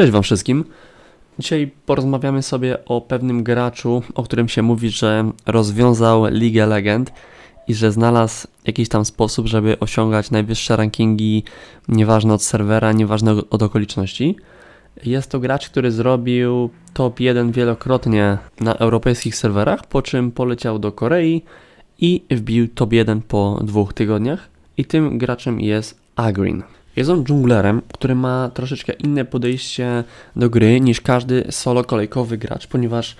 Cześć Wam wszystkim. Dzisiaj porozmawiamy sobie o pewnym graczu, o którym się mówi, że rozwiązał Ligę Legend i że znalazł jakiś tam sposób, żeby osiągać najwyższe rankingi, nieważne od serwera, nieważne od okoliczności. Jest to gracz, który zrobił top 1 wielokrotnie na europejskich serwerach, po czym poleciał do Korei i wbił top 1 po dwóch tygodniach. I tym graczem jest Agrin. Jest on dżunglerem, który ma troszeczkę inne podejście do gry niż każdy solo kolejkowy gracz, ponieważ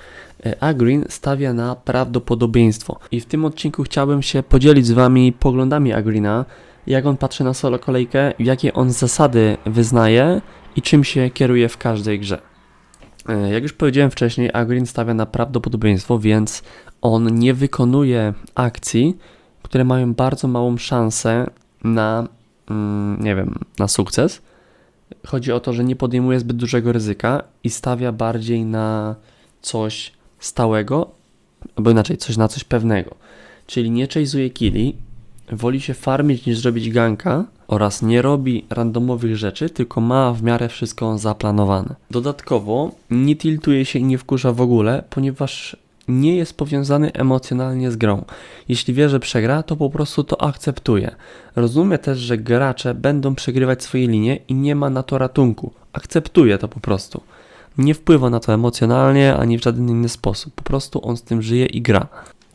e, Agrin stawia na prawdopodobieństwo. I w tym odcinku chciałbym się podzielić z Wami poglądami Agrina, jak on patrzy na solo kolejkę, jakie on zasady wyznaje i czym się kieruje w każdej grze. E, Jak już powiedziałem wcześniej, Agrin stawia na prawdopodobieństwo, więc on nie wykonuje akcji, które mają bardzo małą szansę na nie wiem, na sukces. Chodzi o to, że nie podejmuje zbyt dużego ryzyka i stawia bardziej na coś stałego, albo inaczej, coś na coś pewnego. Czyli nie chase'uje killi, woli się farmić niż zrobić ganka oraz nie robi randomowych rzeczy, tylko ma w miarę wszystko zaplanowane. Dodatkowo nie tiltuje się i nie wkurza w ogóle, ponieważ nie jest powiązany emocjonalnie z grą. Jeśli wie, że przegra, to po prostu to akceptuje. Rozumie też, że gracze będą przegrywać swoje linie i nie ma na to ratunku. Akceptuje to po prostu. Nie wpływa na to emocjonalnie ani w żaden inny sposób. Po prostu on z tym żyje i gra.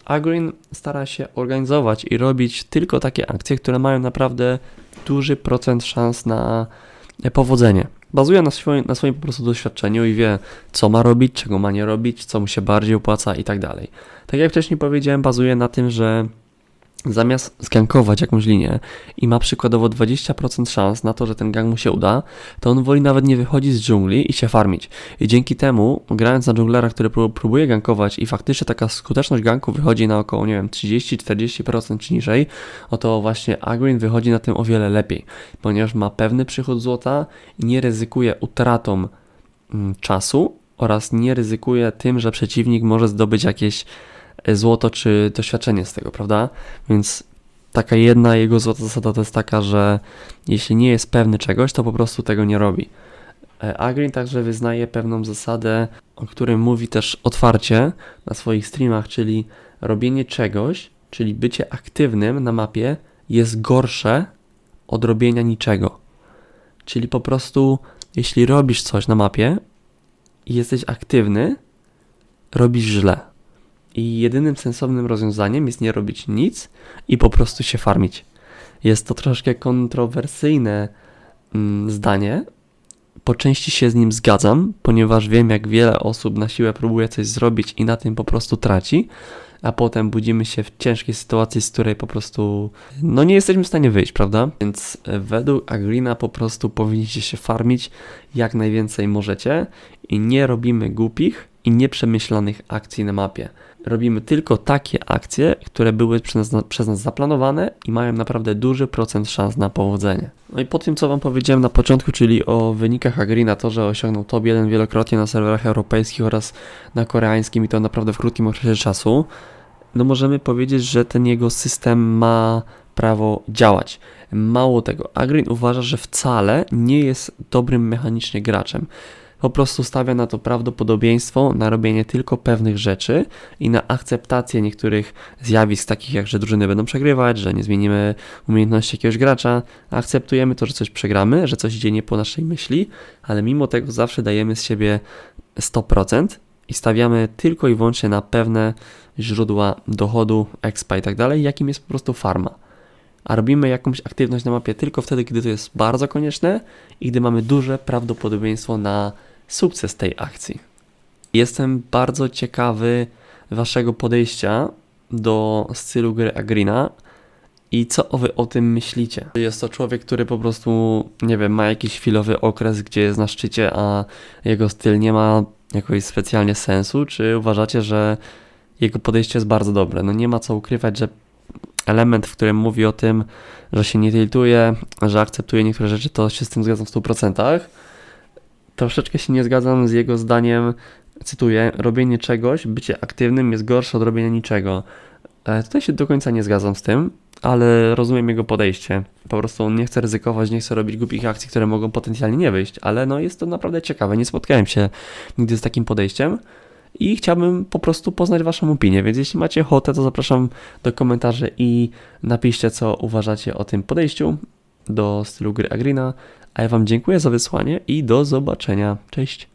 Agrin stara się organizować i robić tylko takie akcje, które mają naprawdę duży procent szans na powodzenie. Bazuje na swoim, na swoim po prostu doświadczeniu i wie, co ma robić, czego ma nie robić, co mu się bardziej opłaca i tak dalej. Tak jak wcześniej powiedziałem, bazuje na tym, że zamiast zgankować jakąś linię i ma przykładowo 20% szans na to, że ten gang mu się uda, to on woli nawet nie wychodzić z dżungli i się farmić. I dzięki temu, grając na dżunglera, który pró- próbuje gankować i faktycznie taka skuteczność ganku wychodzi na około, nie wiem, 30-40% czy niżej, oto właśnie Agrin wychodzi na tym o wiele lepiej, ponieważ ma pewny przychód złota i nie ryzykuje utratą mm, czasu oraz nie ryzykuje tym, że przeciwnik może zdobyć jakieś złoto czy doświadczenie z tego, prawda? Więc taka jedna jego złota zasada to jest taka, że jeśli nie jest pewny czegoś, to po prostu tego nie robi. E, Agrin także wyznaje pewną zasadę, o której mówi też otwarcie na swoich streamach, czyli robienie czegoś, czyli bycie aktywnym na mapie jest gorsze od robienia niczego. Czyli po prostu, jeśli robisz coś na mapie i jesteś aktywny, robisz źle. I jedynym sensownym rozwiązaniem jest nie robić nic i po prostu się farmić. Jest to troszkę kontrowersyjne mm, zdanie. Po części się z nim zgadzam, ponieważ wiem, jak wiele osób na siłę próbuje coś zrobić i na tym po prostu traci, a potem budzimy się w ciężkiej sytuacji, z której po prostu no nie jesteśmy w stanie wyjść, prawda? Więc e, według Agrina po prostu powinniście się farmić jak najwięcej możecie i nie robimy głupich i nieprzemyślanych akcji na mapie. Robimy tylko takie akcje, które były przez nas, przez nas zaplanowane i mają naprawdę duży procent szans na powodzenie. No i po tym, co Wam powiedziałem na początku, czyli o wynikach Agrina, to, że osiągnął top 1 wielokrotnie na serwerach europejskich oraz na koreańskim i to naprawdę w krótkim okresie czasu, no możemy powiedzieć, że ten jego system ma prawo działać. Mało tego, Agrin uważa, że wcale nie jest dobrym mechanicznie graczem. Po prostu stawia na to prawdopodobieństwo, na robienie tylko pewnych rzeczy i na akceptację niektórych zjawisk, takich jak, że drużyny będą przegrywać, że nie zmienimy umiejętności jakiegoś gracza. Akceptujemy to, że coś przegramy, że coś idzie nie po naszej myśli, ale mimo tego zawsze dajemy z siebie 100% i stawiamy tylko i wyłącznie na pewne źródła dochodu, expa i tak dalej, jakim jest po prostu farma. A robimy jakąś aktywność na mapie tylko wtedy, gdy to jest bardzo konieczne i gdy mamy duże prawdopodobieństwo na sukces tej akcji. Jestem bardzo ciekawy Waszego podejścia do stylu gry Agrina i co Wy o tym myślicie. Jest to człowiek, który po prostu, nie wiem, ma jakiś chwilowy okres, gdzie jest na szczycie, a jego styl nie ma jakoś specjalnie sensu, czy uważacie, że jego podejście jest bardzo dobre? No nie ma co ukrywać, że element, w którym mówi o tym, że się nie tiltuje, że akceptuje niektóre rzeczy, to się z tym zgadzam w 100%. Troszeczkę się nie zgadzam z jego zdaniem, cytuję, robienie czegoś, bycie aktywnym jest gorsze od robienia niczego. E, Tutaj się do końca nie zgadzam z tym, ale rozumiem jego podejście. Po prostu on nie chce ryzykować, nie chce robić głupich akcji, które mogą potencjalnie nie wyjść, ale no jest to naprawdę ciekawe. Nie spotkałem się nigdy z takim podejściem i chciałbym po prostu poznać Waszą opinię, więc jeśli macie ochotę, to zapraszam do komentarzy i napiszcie, co uważacie o tym podejściu do stylu gry Agrina. A ja Wam dziękuję za wysłanie i do zobaczenia. Cześć!